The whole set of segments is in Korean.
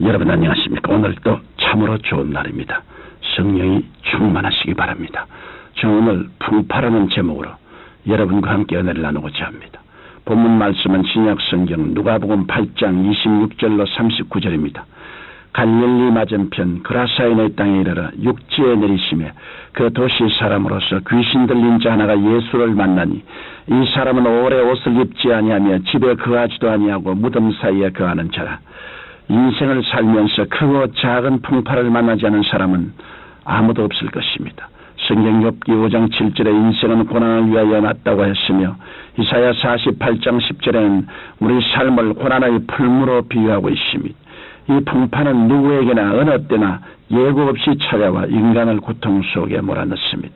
여러분 안녕하십니까? 오늘도 참으로 좋은 날입니다. 성령이 충만하시기 바랍니다. 저 오늘 풍파라는 제목으로 여러분과 함께 은혜를 나누고자 합니다. 본문 말씀은 신약 성경 누가복음 8장 26절로 39절입니다. 갈릴리 맞은편 그라사인의 땅에 이르러 육지에 내리심에 그 도시 사람으로서 귀신 들린 자 하나가 예수를 만나니 이 사람은 오래 옷을 입지 아니하며 집에 거하지도 아니하고 무덤 사이에 거하는 자라 인생을 살면서 크고 작은 풍파를 만나지 않은 사람은 아무도 없을 것입니다. 성경 엽기 5장 7절에 인생은 고난을 위하여 났다고 했으며 이사야 48장 10절에는 우리 삶을 고난의 풀무로 비유하고 있습니다. 이 풍파는 누구에게나 어느 때나 예고 없이 찾아와 인간을 고통 속에 몰아넣습니다.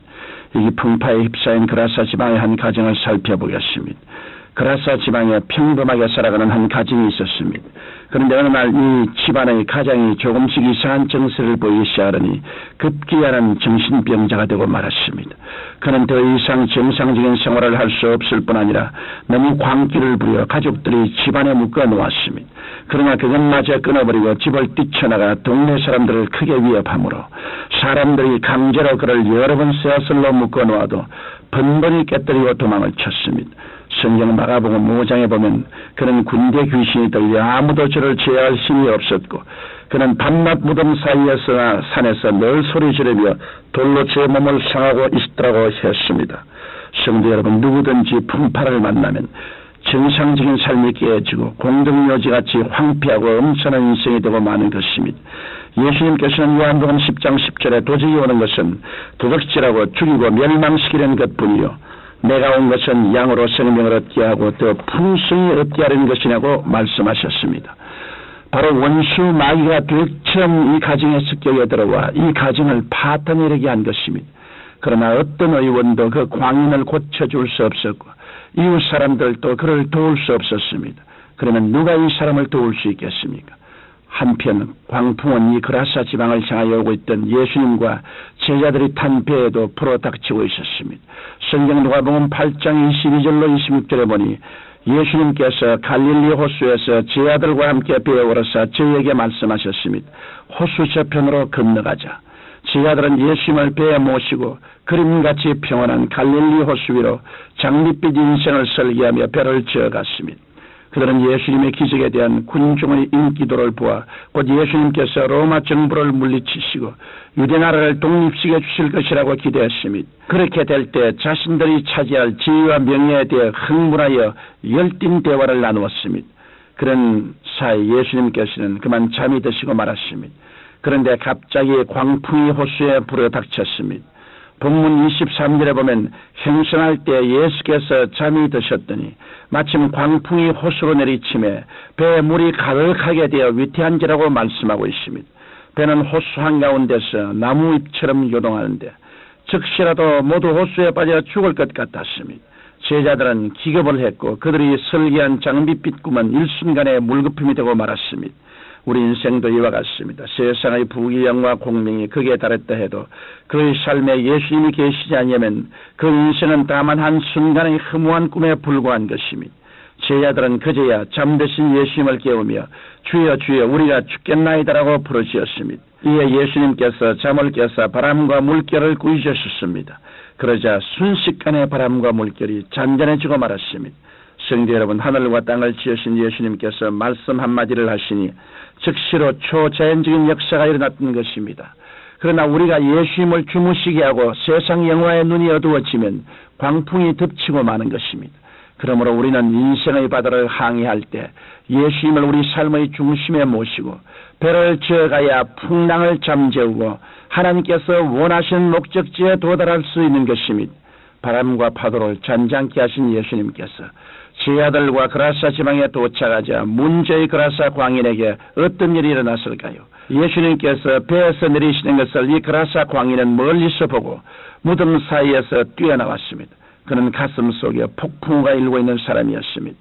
이 풍파에 휩싸인 그라사 지방의 한 가정을 살펴보겠습니다. 그라사 지방에 평범하게 살아가는 한 가정이 있었습니다. 그런데 어느 날 이 집안의 가장이 조금씩 이상한 정세를 보이기 시작하니 급기야는 정신병자가 되고 말았습니다. 그는 더 이상 정상적인 생활을 할 수 없을 뿐 아니라 너무 광기를 부려 가족들이 집안에 묶어 놓았습니다. 그러나 그것마저 끊어버리고 집을 뛰쳐나가 동네 사람들을 크게 위협하므로 사람들이 강제로 그를 여러 번 쇠슬로 묶어 놓아도 번번이 깨뜨리고 도망을 쳤습니다. 성경 마가복음 5장에 보면 그는 군대 귀신이 들려 아무도 저를 제어할 힘이 없었고 그는 밤낮 무덤 사이에서나 산에서 늘 소리 지르며 돌로 제 몸을 상하고 있더라고 했습니다. 성도 여러분 누구든지 풍파를 만나면 정상적인 삶이 깨지고 공동묘지같이 황폐하고 엄청난 인생이 되고 마는 것입니다. 예수님께서는 요한복음 10장 10절에 도저히 오는 것은 도둑질하고 죽이고 멸망시키는 것뿐이요 내가 온 것은 양으로 생명을 얻게 하고 더 풍성히 얻게 하려는 것이냐고 말씀하셨습니다. 바로 원수 마귀가 들처럼 이 가정에 습격에 들어와 이 가정을 파탄내리게 한 것입니다. 그러나 어떤 의원도 그 광인을 고쳐줄 수 없었고 이웃 사람들도 그를 도울 수 없었습니다. 그러면 누가 이 사람을 도울 수 있겠습니까? 한편 광풍은 이 그라사 지방을 향하여 오고 있던 예수님과 제자들이 탄 배에도 불어닥치고 있었습니다. 성경 누가복음 8장 22절로 26절에 보니 예수님께서 갈릴리 호수에서 제 아들과 함께 배에 오르사 저에게 말씀하셨습니다. 호수 저편으로 건너가자. 제 아들은 예수님을 배에 모시고 그림같이 평온한 갈릴리 호수 위로 장밋빛 인생을 설계하며 배를 지어갔습니다. 그들은 예수님의 기적에 대한 군중의 인기도를 보아 곧 예수님께서 로마 정부를 물리치시고 유대 나라를 독립시켜 주실 것이라고 기대했습니다. 그렇게 될 때 자신들이 차지할 지위와 명예에 대해 흥분하여 열띤 대화를 나누었습니다. 그런 사이 예수님께서는 그만 잠이 드시고 말았습니다. 그런데 갑자기 광풍이 호수에 불어 닥쳤습니다. 본문 23절에 보면 행선할 때 예수께서 잠이 드셨더니 마침 광풍이 호수로 내리침에 배에 물이 가득하게 되어 위태한지라고 말씀하고 있습니다. 배는 호수 한가운데서 나무잎처럼 요동하는데 즉시라도 모두 호수에 빠져 죽을 것 같았습니다. 제자들은 기겁을 했고 그들이 설계한 장밋빛 꿈은 일순간에 물거품이 되고 말았습니다. 우리 인생도 이와 같습니다. 세상의 부귀영화 공명이 극에 달했다 해도 그의 삶에 예수님이 계시지 않으면 그 인생은 다만 한 순간의 허무한 꿈에 불과한 것입니다. 제자들은 그제야 잠드신 예수님을 깨우며 주여 주여 우리가 죽겠나이다라고 부르짖었습니다. 이에 예수님께서 잠을 깨서 바람과 물결을 꾸짖으셨습니다. 그러자 순식간에 바람과 물결이 잔잔해지고 말았습니다. 성도 여러분 하늘과 땅을 지으신 예수님께서 말씀 한마디를 하시니 즉시로 초자연적인 역사가 일어났던 것입니다. 그러나 우리가 예수님을 주무시게 하고 세상 영화의 눈이 어두워지면 광풍이 덮치고 마는 것입니다. 그러므로 우리는 인생의 바다를 항해할 때 예수님을 우리 삶의 중심에 모시고 배를 지어가야 풍랑을 잠재우고 하나님께서 원하시는 목적지에 도달할 수 있는 것입니다. 바람과 파도를 잔잔케 하신 예수님께서 제 아들과 그라사 지방에 도착하자 문제의 그라사 광인에게 어떤 일이 일어났을까요? 예수님께서 배에서 내리시는 것을 이 그라사 광인은 멀리서 보고 무덤 사이에서 뛰어나왔습니다. 그는 가슴 속에 폭풍우가 일고 있는 사람이었습니다.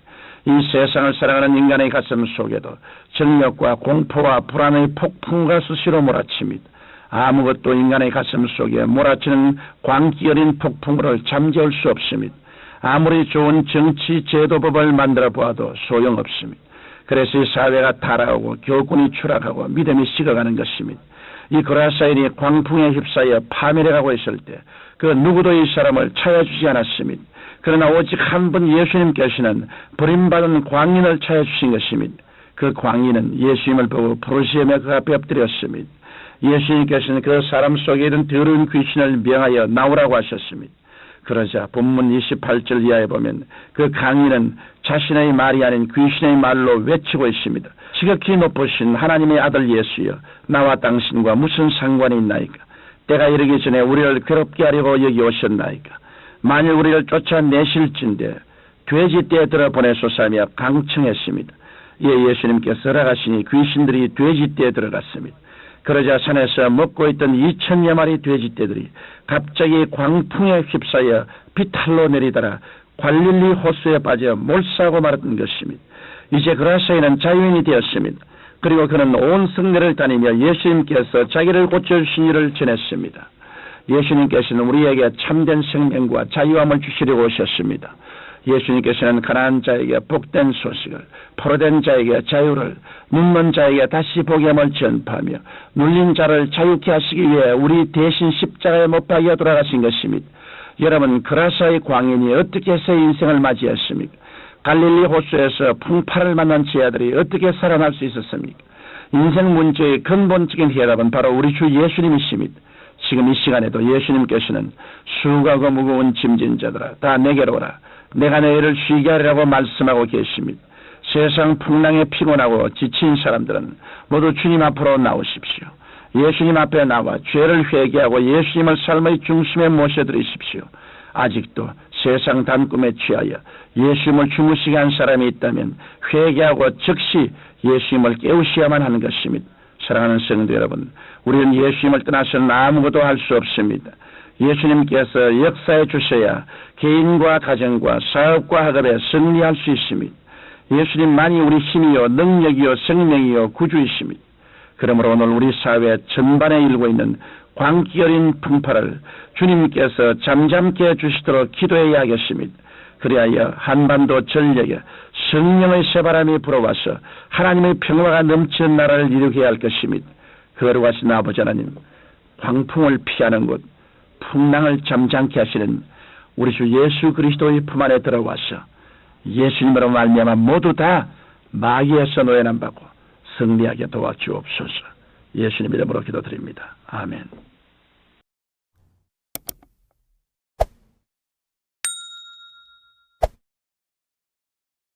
이 세상을 살아가는 인간의 가슴 속에도 정력과 공포와 불안의 폭풍우가 수시로 몰아칩니다. 아무것도 인간의 가슴 속에 몰아치는 광기 어린 폭풍우를 잠재울 수 없습니다. 아무리 좋은 정치 제도법을 만들어 보아도 소용없습니다. 그래서 이 사회가 타락하고 교훈이 추락하고 믿음이 식어가는 것입니다. 이 고라사인이 광풍에 휩싸여 파멸해가고 있을 때 그 누구도 이 사람을 찾아주지 않았습니다. 그러나 오직 한 분 예수님께서는 버림받은 광인을 찾아주신 것입니다. 그 광인은 예수님을 보고 부르시며 그 앞에 엎드렸습니다. 예수님께서는 그 사람 속에 있는 더러운 귀신을 명하여 나오라고 하셨습니다. 그러자 본문 28절 이하에 보면 그 강인은 자신의 말이 아닌 귀신의 말로 외치고 있습니다. 지극히 높으신 하나님의 아들 예수여 나와 당신과 무슨 상관이 있나이까 때가 이르기 전에 우리를 괴롭게 하려고 여기 오셨나이까 만일 우리를 쫓아내실진데 돼지 떼에 들어 보내소사며 강청했습니다. 예, 예수님께서 허락하시니 귀신들이 돼지 떼에 들어갔습니다. 그러자 산에서 먹고 있던 이천여 마리 돼지떼들이 갑자기 광풍에 휩싸여 비탈로 내리더라 관릴리 호수에 빠져 몰사하고 말았던 것입니다. 이제 그라사이는 자유인이 되었습니다. 그리고 그는 온 성내를 다니며 예수님께서 자기를 고쳐주신 일을 전했습니다. 예수님께서는 우리에게 참된 생명과 자유함을 주시려고 오셨습니다. 예수님께서는 가난한 자에게 복된 소식을, 포로된 자에게 자유를, 눈먼 자에게 다시 함을 전파하며 눌린 자를 자유케 하시기 위해 우리 대신 십자가에 못 박여 돌아가신 것입니다. 여러분 그라사의 광인이 어떻게 해서 인생을 맞이했습니까? 갈릴리 호수에서 풍파를 만난 제 아들이 어떻게 살아날 수 있었습니까? 인생 문제의 근본적인 해답은 바로 우리 주 예수님이십니다. 지금 이 시간에도 예수님께서는 수고하고 무거운 짐진 자들아 다 내게로 오라. 내가 너희를 쉬게 하리라고 말씀하고 계십니다. 세상 풍랑에 피곤하고 지친 사람들은 모두 주님 앞으로 나오십시오. 예수님 앞에 나와 죄를 회개하고 예수님을 삶의 중심에 모셔드리십시오. 아직도 세상 단꿈에 취하여 예수님을 주무시게 한 사람이 있다면 회개하고 즉시 예수님을 깨우셔야만 하는 것입니다. 사랑하는 성도 여러분, 우리는 예수님을 떠나서는 아무것도 할 수 없습니다. 예수님께서 역사해 주셔야 개인과 가정과 사업과 학업에 승리할 수 있습니다. 예수님만이 우리 힘이요 능력이요 생명이요 구주이십니다. 그러므로 오늘 우리 사회 전반에 일고 있는 광기 어린 풍파를 주님께서 잠잠케 해주시도록 기도해야 하겠습니다. 그리하여 한반도 전역에 성령의 새바람이 불어와서 하나님의 평화가 넘치는 나라를 이루게 할 것입니다. 거룩하신 아버지 하나님 광풍을 피하는 곳 풍랑을 잠잠케 하시는 우리 주 예수 그리스도의 품 안에 들어와서 예수님으로 말미암아 모두 다 마귀에서 노예난 받고 승리하게 도와주옵소서. 예수님 이름으로 기도드립니다. 아멘.